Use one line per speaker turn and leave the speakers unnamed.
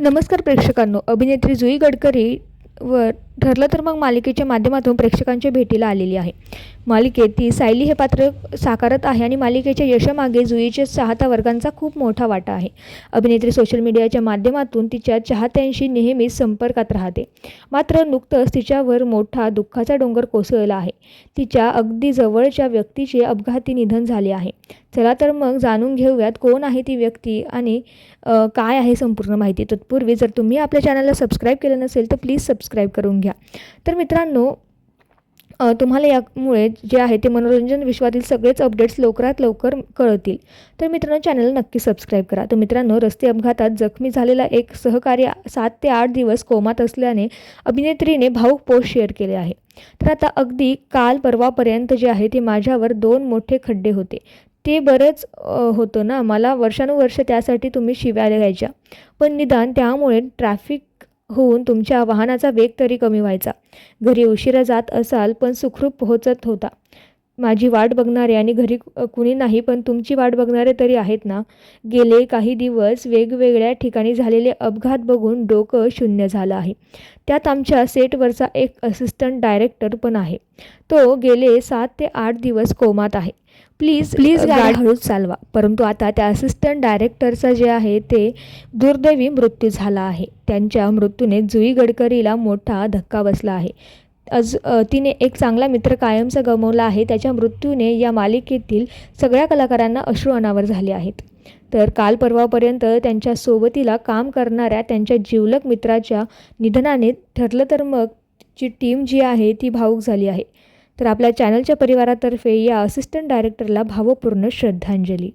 नमस्कार प्रेक्षकांनो. अभिनेत्री जुई गडकरी वर ठरलं तर मग मालिकेच्या माध्यमातून प्रेक्षकांच्या भेटीला आलेली आहे. मालिकेत ती सायली हे पात्र साकारत आहे आणि मालिकेच्या यशामागे जुईच्या चाहता वर्गांचा खूप मोठा वाटा आहे. अभिनेत्री सोशल मीडियाच्या माध्यमातून तिच्या चाहत्यांशी नेहमीच संपर्कात राहते. मात्र नुकतंच तिच्यावर मोठा दुःखाचा डोंगर कोसळला आहे. तिच्या अगदी जवळच्या व्यक्तीचे अपघाती निधन झाले आहे. चला तर मग जाणून घेऊयात कोण आहे ती व्यक्ती आणि काय आहे संपूर्ण माहिती. तत्पूर्वी जर तुम्ही आपल्या चॅनलला सबस्क्राईब केलं नसेल तर प्लीज सबस्क्राईब करून घ्या. तर मित्रांनो तुम्हाला यामुळे जे आहे ते मनोरंजन विश्वातील सगळेच अपडेट्स लवकरात लवकर कळतील. तर मित्रांनो चॅनल नक्की सबस्क्राईब करा. तर मित्रांनो रस्ते अपघातात जखमी झालेला एक सहकारी सात ते आठ दिवस कोमात असल्याने अभिनेत्रीने भाऊक पोस्ट शेअर केले आहे. तर आता अगदी काल परवापर्यंत जे आहे ते माझ्यावर दोन मोठे खड्डे होते. ते बरंच होतं ना. मला वर्षानुवर्ष त्यासाठी तुम्ही शिव्या द्यायच्या पण निदान त्यामुळे ट्रॅफिक होऊन तुमच्या वाहनाचा वेग तरी कमी व्हायचा. घरी उशिरा जात असाल पण सुखरूप पोहोचत होता. माझी वाट बघणारे आणि घरी कुणी नाही पण तुमची वाट बघणारे तरी आहेत ना. गेले काही दिवस वेगवेगळ्या ठिकाणी झालेले अपघात बघून डोकं शून्य झालं आहे. त्यात आमच्या सेटवरचा एक असिस्टंट डायरेक्टर पण आहे. तो गेले सात ते आठ दिवस कोमात आहे. प्लीज प्लीज गाडी हळूच चालवा. परंतु आता त्या असिस्टंट डायरेक्टरचा जे आहे ते दुर्दैवी मृत्यू झाला आहे. त्यांच्या मृत्यूने जुई गडकरीला मोठा धक्का बसला आहे. अज तिने एक चांगला मित्र कायमचा गमवला आहे. त्याच्या मृत्यूने या मालिकेतील सगळ्या कलाकारांना अश्रू अनावर झाले आहेत. तर काल परवापर्यंत त्यांच्या सोबतीला काम करणाऱ्या त्यांच्या जिवलक मित्राच्या निधनाने ठरलं तर मग ची टीम जी आहे ती भावूक झाली आहे. तर आपल्या चॅनलच्या परिवारातर्फे या असिस्टंट डायरेक्टरला भावपूर्ण श्रद्धांजली.